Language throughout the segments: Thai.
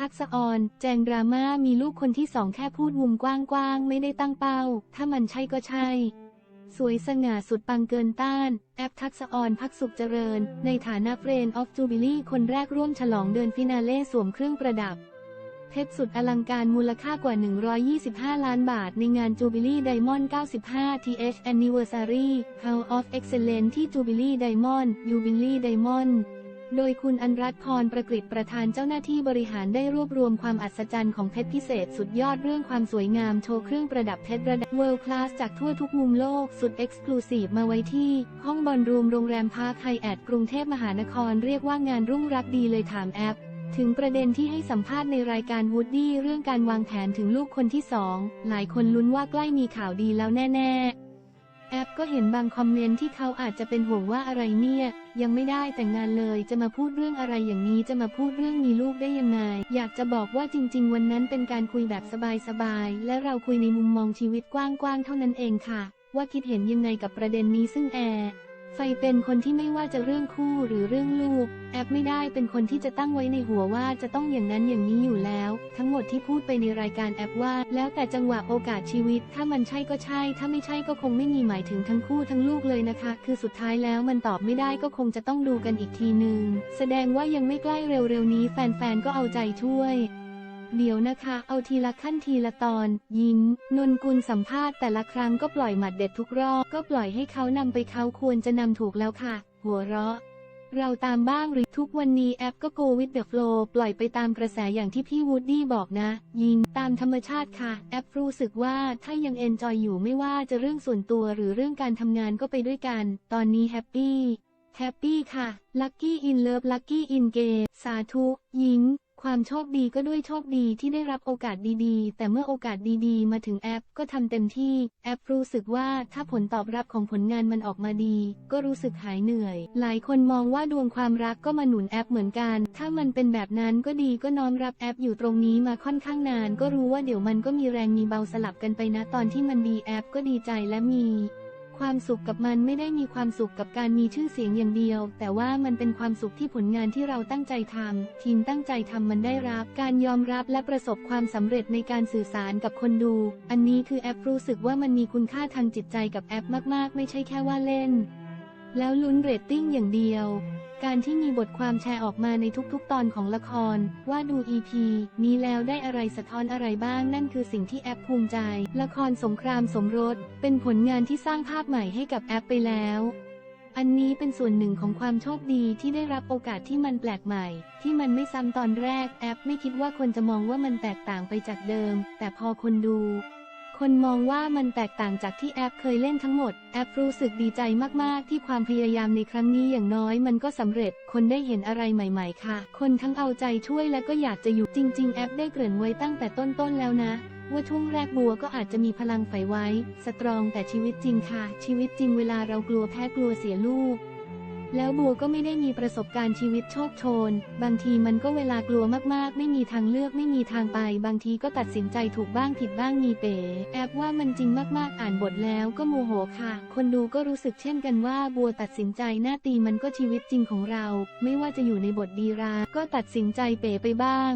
ทักษะออนแจงดราม่ามีลูกคนที่สองแค่พูดมุมกว้างๆ ไม่ได้ตั้งเป้า ถ้ามันใช่ก็ใช่ สวยสง่าสุดปังเกินต้าน แอปทักษะออนพักสุขเจริญ ในฐานะเฟรนด์ออฟจูบิลี่คนแรกร่วมฉลองเดือนฟินาเล่สวมเครื่องประดับ เพชรสุดอลังการมูลค่ากว่า 125 ล้านบาท ในงาน Jubilee Diamond 95 TH Anniversary h o u s of Excellence ที่ Jubilee Diamond Jubilee Diamond โดยคุณอันรัตน์พรประกฤษประธานเจ้าหน้าที่บริหารได้รวบรวมความอัศจรรย์ของเพชรพิเศษสุดยอดเรื่องความสวยงามโชว์เครื่องประดับเพชรระดับ World Class จากทั่วทุกมุมโลกสุด Exclusive มาไว้ที่ ห้องบอลรูมโรงแรมพาร์คไฮแอทกรุงเทพมหานครเรียกว่างานรุ่งรักดีเลยถามแอปถึงประเด็นที่ให้สัมภาษณ์ในรายการวูดดี้เรื่องการวางแผนถึงลูกคนที่สองหลายคนลุ้นว่าใกล้มีข่าวดีแล้วแน่ ๆ แอปก็เห็นบางคอมเมนต์ที่เขาอาจจะเป็นห่วงว่าอะไรเนี่ย ยังไม่ได้แต่งงานเลยจะมาพูดเรื่องอะไรอย่างนี้จะมาพูดเรื่องมีลูกได้ยังไง อยากจะบอกว่าจริง ๆ วันนั้นเป็นการคุยแบบสบายๆและเราคุยในมุมมองชีวิตกว้างๆเท่านั้นเองค่ะ ว่าคิดเห็นยังไงกับประเด็นนี้ซึ่งแอร์ ไฟเป็นคนที่ไม่ว่าจะเรื่องคู่หรือเรื่องลูก แอปไม่ได้เป็นคนที่จะตั้งไว้ในหัวว่าจะต้องอย่างนั้นอย่างนี้อยู่แล้ว ทั้งหมดที่พูดไปในรายการแอปว่า แล้วแต่จังหวะโอกาสชีวิต ถ้ามันใช่ก็ใช่ ถ้าไม่ใช่ก็คงไม่มีหมายถึงทั้งคู่ทั้งลูกเลยนะคะ คือสุดท้ายแล้วมันตอบไม่ได้ก็คงจะต้องดูกันอีกทีนึง แสดงว่ายังไม่ใกล้เร็วๆนี้แฟนๆก็เอาใจช่วย เดี๋ยวนะคะ เอาทีละขั้นทีละตอน ยิ้ม นนกุลสัมภาษณ์แต่ละครั้งก็ปล่อยหมัดเด็ดทุกรอบ ก็ปล่อยให้เขานำไปเขาควรจะนำถูกแล้วค่ะ หัวเราะ เราตามบ้างหรือทุกวันนี้แอปก็ go with the flow ปล่อยไปตามกระแสอย่างที่พี่วูดดี้บอกนะ ยิงตามธรรมชาติค่ะ แอปรู้สึกว่าถ้ายังเอนจอยอยู่ไม่ว่าจะเรื่องส่วนตัวหรือเรื่องการทำงานก็ไปด้วยกัน ตอนนี้แฮปปี้แฮปปี้ค่ะ ลัคกี้อินเลิฟลัคกี้อินเกสาธุ ยิง ความโชคดีก็ด้วยโชคดีที่ได้รับโอกาสดีๆ แต่เมื่อโอกาสดีๆ มาถึงแอปก็ทำเต็มที่ แอปรู้สึกว่าถ้าผลตอบรับของผลงานมันออกมาดี ก็รู้สึกหายเหนื่อย หลายคนมองว่าดวงความรักก็มาหนุนแอปเหมือนกัน ถ้ามันเป็นแบบนั้นก็ดีก็น้อมรับแอปอยู่ตรงนี้มาค่อนข้างนาน ก็รู้ว่าเดี๋ยวมันก็มีแรงมีเบาสลับกันไปนะตอนที่มันดีแอปก็ดีใจและมี ความสุขกับมันไม่ได้มีความสุขกับการมีชื่อเสียงอย่างเดียว แต่ว่ามันเป็นความสุขที่ผลงานที่เราตั้งใจทำทีมตั้งใจทำมันได้รับ การยอมรับและประสบความสำเร็จในการสื่อสารกับคนดู อันนี้คือแอปรู้สึกว่ามันมีคุณค่าทางจิตใจกับแอปมาก ๆ ไม่ใช่แค่ว่าเล่น แล้วลุ้นเรตติ้งอย่างเดียว การที่มีบทความแชร์ออกมาในทุกๆ ตอนของละคร ว่าดู EP นี้แล้วได้อะไรสะท้อนอะไรบ้างนั่นคือสิ่งที่แอปภูมิใจ ละครสงครามสมรส เป็นผลงานที่สร้างภาพใหม่ให้กับแอปไปแล้วอันนี้เป็นส่วนหนึ่งของความโชคดีที่ได้รับโอกาสที่มันแปลกใหม่ ที่มันไม่ซ้ำตอนแรกแอปไม่คิดว่าคนจะมองว่ามันแตกต่างไปจากเดิม แต่พอคนดู คนมองว่ามันแตกต่างจากที่แอปเคยเล่นทั้งหมด แอปรู้สึกดีใจมาก ๆ ที่ความพยายามในครั้งนี้อย่างน้อยมันก็สำเร็จ คนได้เห็นอะไรใหม่ ๆ ค่ะ คนทั้งเอาใจช่วยและก็อยากจะอยู่จริง ๆ แอปได้เกริ่นไว้ตั้งแต่ต้น ๆ แล้วนะ ว่าช่วงแรกบัวก็อาจจะมีพลังใฝ่ไว้ สตรองแต่ชีวิตจริงค่ะ ชีวิตจริงเวลาเรากลัวแพ้กลัวเสียลูก แล้วบัวก็ไม่ได้มีประสบการณ์ชีวิตโชคโชน บางทีมันก็เวลากลัวมากๆ ไม่มีทางเลือกไม่มีทางไป บางทีก็ตัดสินใจถูกบ้างผิดบ้างมีเป๋ แอบว่ามันจริงมากๆ อ่านบทแล้วก็โมโหค่ะ คนดูก็รู้สึกเช่นกันว่าบัวตัดสินใจหน้าตีมันก็ชีวิตจริงของเรา ไม่ว่าจะอยู่ในบทดีรา ก็ตัดสินใจเป๋ไปบ้าง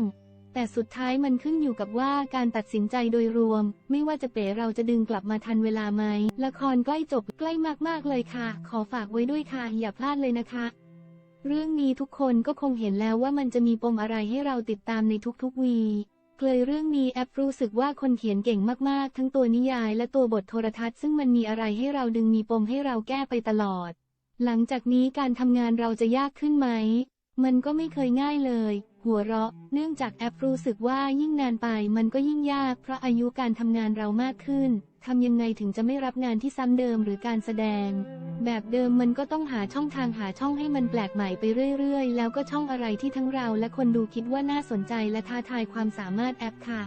แต่สุดท้ายมันขึ้นอยู่กับว่าการตัดสินใจโดยรวม ไม่ว่าจะเป๋เราจะดึงกลับมาทันเวลาไหม ละครใกล้จบใกล้มากๆเลยค่ะ ขอฝากไว้ด้วยค่ะ อย่าพลาดเลยนะคะ เรื่องนี้ทุกคนก็คงเห็นแล้วว่ามันจะมีปมอะไรให้เราติดตามในทุกๆวีเกลยเรื่องนี้แอปรู้สึกว่าคนเขียนเก่งมากๆ ทั้งตัวนิยายและตัวบทโทรทัศน์ซึ่งมันมีอะไรให้เราดึงมีปมให้เราแก้ไปตลอด หลังจากนี้การทำงานเราจะยากขึ้นไหม มันก็ไม่เคยง่ายเลย หัวเราะ เนื่องจากแอปรู้สึกว่ายิ่งนานไปมันก็ยิ่งยาก เพราะอายุการทำงานเรามากขึ้นทำยังไงถึงจะไม่รับงานที่ซ้ำเดิมหรือการแสดง แบบเดิมมันก็ต้องหาช่องทางหาช่องให้มันแปลกใหม่ไปเรื่อยๆ แล้วก็ช่องอะไรที่ทั้งเราและคนดูคิดว่าน่าสนใจและท้าทายความสามารถแอปค่ะ